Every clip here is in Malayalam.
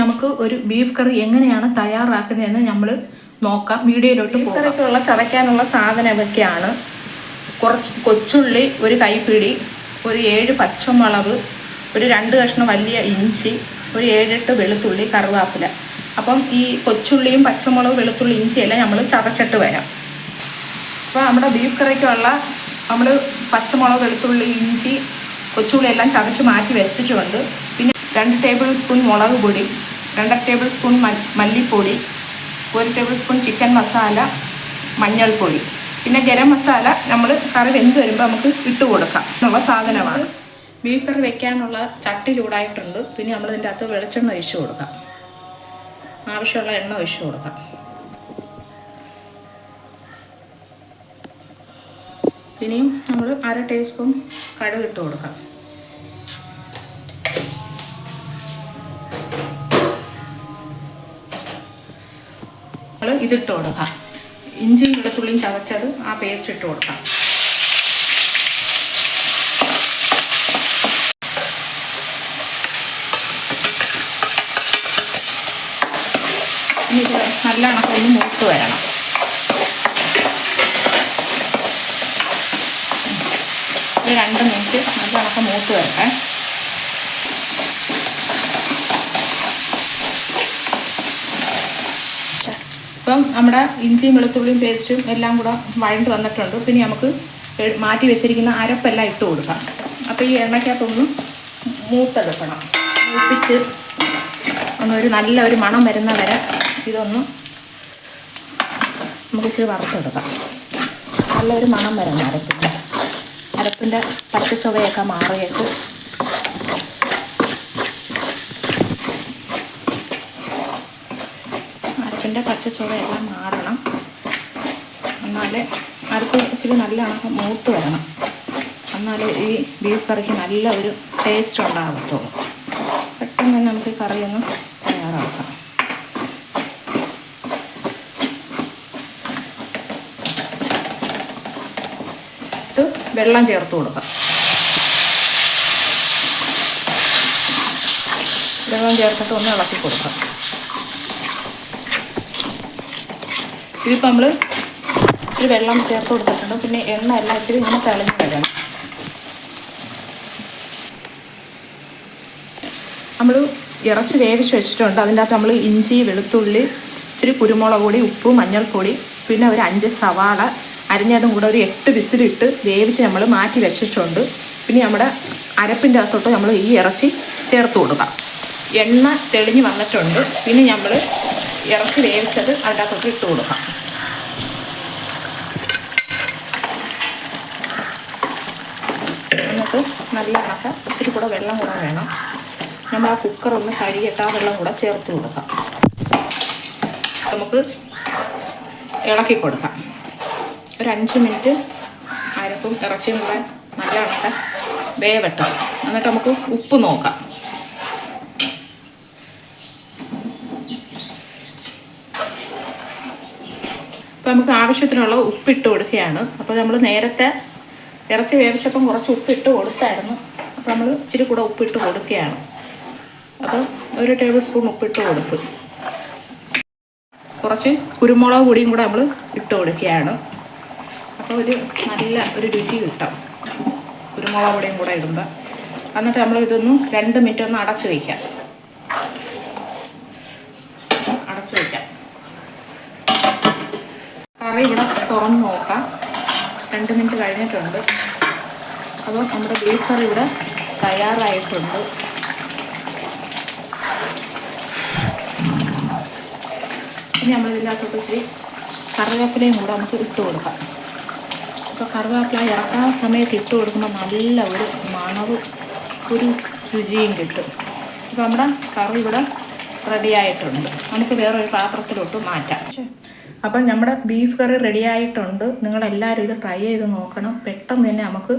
നമുക്ക് ഒരു ബീഫ് കറി എങ്ങനെയാണ് തയ്യാറാക്കുന്നതെന്ന് നമ്മൾ നോക്കാം. വീഡിയോയിലോട്ട് ബീഫ് കറിക്കുള്ള ചതയ്ക്കാനുള്ള സാധനം ഇതൊക്കെയാണ് കുറച്ച് കൊച്ചുള്ളി ഒരു കൈപ്പിടി ഒരു ഏഴ് പച്ചമുളക് ഒരു രണ്ട് കഷ്ണം വലിയ ഇഞ്ചി ഒരു ഏഴെട്ട് വെളുത്തുള്ളി കറുവാപ്പില. അപ്പം ഈ കൊച്ചുള്ളിയും പച്ചമുളക് വെളുത്തുള്ളി ഇഞ്ചിയെല്ലാം നമ്മൾ ചതച്ചിട്ട് വരാം. അപ്പോൾ നമ്മുടെ ബീഫ് കറിക്കുള്ള നമ്മൾ പച്ചമുളക് വെളുത്തുള്ളി ഇഞ്ചി കൊച്ചുള്ളി എല്ലാം ചതച്ച് മാറ്റി വെച്ചിട്ടുണ്ട്. പിന്നെ രണ്ട് ടേബിൾ സ്പൂൺ മുളക് പൊടി രണ്ടര ടേബിൾ സ്പൂൺ മല്ലിപ്പൊടി ഒരു ടേബിൾ സ്പൂൺ ചിക്കൻ മസാല മഞ്ഞൾപ്പൊടി പിന്നെ ഗരം മസാല നമ്മൾ കറി വെന്ത് വരുമ്പോൾ നമുക്ക് ഇട്ട് കൊടുക്കാം. എന്നുള്ള സാധനമാണ്. ബീഫ് കറി വെക്കാനുള്ള ചട്ടി ചൂടായിട്ടുണ്ട്. പിന്നെ നമ്മൾ ഇതിന്റെ അകത്ത് വെളിച്ചെണ്ണ ഒഴിച്ച് കൊടുക്കാം. ആവശ്യമുള്ള എണ്ണ ഒഴിച്ച് കൊടുക്കാം. പിന്നെയും നമ്മൾ അര ടീസ്പൂൺ കടുക് ഇട്ട് കൊടുക്കാം. ഇതിട്ട് കൊടുക്കാം. ഇഞ്ചിയും വെളുത്തുള്ളിയും ചതച്ചത് ആ പേസ്റ്റ് ഇട്ട് കൊടുക്കാം. നല്ല കണക്കൊന്ന് മൂത്ത് വരണം. ഒരു രണ്ട് മിനിറ്റ് നല്ല കണക്ക് മൂത്ത് വരട്ടെ. ഇപ്പം നമ്മുടെ ഇഞ്ചിയും വെളുത്തുള്ളിയും പേസ്റ്റും എല്ലാം കൂടെ വഴണ്ട് വന്നിട്ടുണ്ട്. പിന്നെ നമുക്ക് മാറ്റി വെച്ചിരിക്കുന്ന അരപ്പെല്ലാം ഇട്ട് കൊടുക്കാം. അപ്പോൾ ഈ എണ്ണയ്ക്കകത്തൊന്ന് മൂത്തെടുക്കണം. മൂപ്പിച്ച് ഒന്നൊരു നല്ല ഒരു മണം വരുന്ന വരെ ഇതൊന്ന് നമുക്ക് ഇച്ചിരി വറുത്തെടുക്കാം. നല്ലൊരു മണം വരണം അരപ്പിന്റെ. അരപ്പിന്റെ പച്ചച്ചുവയൊക്കെ മാറിയിട്ട് അരപ്പിന്റെ പച്ചച്ചുവയെല്ലാം മാറണം. എന്നാലേ അടുത്ത ഇച്ചിരി നല്ല അണക്കം മൂത്ത് വരണം. എന്നാലേ ഈ ബീഫ് കറിക്ക് നല്ല ഒരു ടേസ്റ്റ് ഉണ്ടാകത്തുള്ളൂ പെട്ടെന്ന് തന്നെ നമുക്ക് കറിയൊന്ന് തയ്യാറാക്കാം. ഇത് വെള്ളം ചേർത്ത് കൊടുക്കാം. വെള്ളം ചേർത്തിട്ട് ഒന്ന് ഇളക്കി കൊടുക്കാം. ഇതിപ്പോൾ നമ്മൾ ഒരു വെള്ളം ചേർത്ത് കൊടുത്തിട്ടുണ്ട്. പിന്നെ എണ്ണ എല്ലാം ഇച്ചിരി ഇങ്ങനെ തിളഞ്ഞ് വരണം. നമ്മൾ ഇറച്ചി വേവിച്ച് വെച്ചിട്ടുണ്ട്. അതിന്റെ അകത്ത് നമ്മൾ ഇഞ്ചി വെളുത്തുള്ളി ഇച്ചിരി കുരുമുളക് പൊടി ഉപ്പ് മഞ്ഞൾപ്പൊടി പിന്നെ ഒരു അഞ്ച് സവാള അരിഞ്ഞതും കൂടെ ഒരു എട്ട് വിസിലിട്ട് വേവിച്ച് നമ്മൾ മാറ്റി വെച്ചിട്ടുണ്ട്. പിന്നെ നമ്മുടെ അരപ്പിന്റെ അകത്തോട്ട് നമ്മൾ ഈ ഇറച്ചി ചേർത്ത് കൊടുക്കാം. എണ്ണ തെളിഞ്ഞ് വന്നിട്ടുണ്ട്. പിന്നെ നമ്മൾ ഇറച്ചി വേവിച്ചത് അതിനകത്തോട്ട് ഇട്ട് കൊടുക്കാം. എന്നിട്ട് നല്ല കണക്ക് ഇത്തിരി കൂടെ വെള്ളം കൂടെ വേണം. നമ്മൾ ആ കുക്കർ ഒന്ന് കഴുകിയിട്ട് ആ വെള്ളം കൂടെ ചേർത്ത് കൊടുക്കാം. നമുക്ക് ഇളക്കി കൊടുക്കാം. ഒരു അഞ്ച് മിനിറ്റ് അരപ്പും ഇറച്ചിയും കൂടെ നല്ല കണക്ക് വേവട്ടെ. എന്നിട്ട് നമുക്ക് ഉപ്പ് നോക്കാം അപ്പോൾ നമുക്ക് ആവശ്യത്തിനുള്ള ഉപ്പിട്ട് കൊടുക്കുകയാണ്. അപ്പോൾ നമ്മൾ നേരത്തെ ഇറച്ചി വേവിച്ചപ്പം കുറച്ച് ഉപ്പിട്ട് കൊടുത്തായിരുന്നു. അപ്പോൾ നമ്മൾ ഇച്ചിരി കൂടെ ഉപ്പിട്ട് കൊടുക്കുകയാണ്. അപ്പോൾ ഒരു ടേബിൾ സ്പൂൺ ഉപ്പിട്ട് കൊടുത്തു. കുറച്ച് കുരുമുളക് പൊടിയും കൂടെ നമ്മൾ ഇട്ട് കൊടുക്കുകയാണ്. അപ്പോൾ ഒരു നല്ല ഒരു രുചി കിട്ടാം. കുരുമുളക് പൊടിയും കൂടെ ഇടുമ്പോൾ എന്നിട്ട് നമ്മൾ ഇതൊന്ന് രണ്ട് മിനിറ്റ് ഒന്ന് അടച്ചു വയ്ക്കാം അടച്ചു വയ്ക്കാം ഇവിടെ തുറന്ന് നോക്കാം രണ്ട് മിനിറ്റ് കഴിഞ്ഞിട്ടുണ്ട്. അപ്പോൾ നമ്മുടെ ബീഫ് കറി ഇവിടെ തയ്യാറായിട്ടുണ്ട്. ഇനി നമ്മൾ ഇതിനകത്തോട്ട് ഇച്ചിരി കറിവേപ്പിലയും കൂടെ നമുക്ക് ഇട്ട് കൊടുക്കാം. അപ്പോൾ കറിവേപ്പില ഇറക്കാൻ സമയത്ത് ഇട്ട് കൊടുക്കുമ്പോൾ നല്ല ഒരു മണവും ഒരു രുചിയും കിട്ടും. അപ്പോൾ നമ്മുടെ കറി ഇവിടെ റെഡി ആയിട്ടുണ്ട്. നമുക്ക് വേറൊരു പാത്രത്തിലോട്ട് മാറ്റാം. അപ്പം നമ്മുടെ ബീഫ് കറി റെഡി ആയിട്ടുണ്ട്. നിങ്ങളെല്ലാവരും ഇത് ട്രൈ ചെയ്ത് നോക്കണം. പെട്ടെന്ന് തന്നെ നമുക്ക്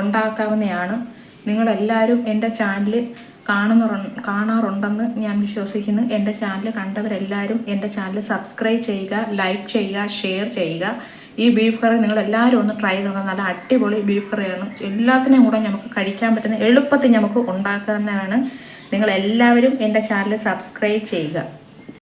ഉണ്ടാക്കാവുന്നതാണ്. നിങ്ങളെല്ലാവരും എന്റെ ചാനൽ കാണുന്ന കാണാറുണ്ടെന്ന് ഞാൻ വിശ്വസിക്കുന്നു. എന്റെ ചാനൽ കണ്ടവരെല്ലാവരും എന്റെ ചാനൽ സബ്സ്ക്രൈബ് ചെയ്യുക ലൈക്ക് ചെയ്യുക ഷെയർ ചെയ്യുക. ഈ ബീഫ് കറി നിങ്ങളെല്ലാവരും ഒന്ന് ട്രൈ നോക്കുക നല്ല അടിപൊളി ബീഫ് കറിയാണ് എല്ലാത്തിനെയും കൂടെ നമുക്ക് കഴിക്കാൻ പറ്റുന്ന എളുപ്പത്തിൽ നമുക്ക് ഉണ്ടാക്കുന്നതാണ് നിങ്ങൾ എല്ലാവരും എന്റെ ചാനൽ സബ്സ്ക്രൈബ് ചെയ്യുക.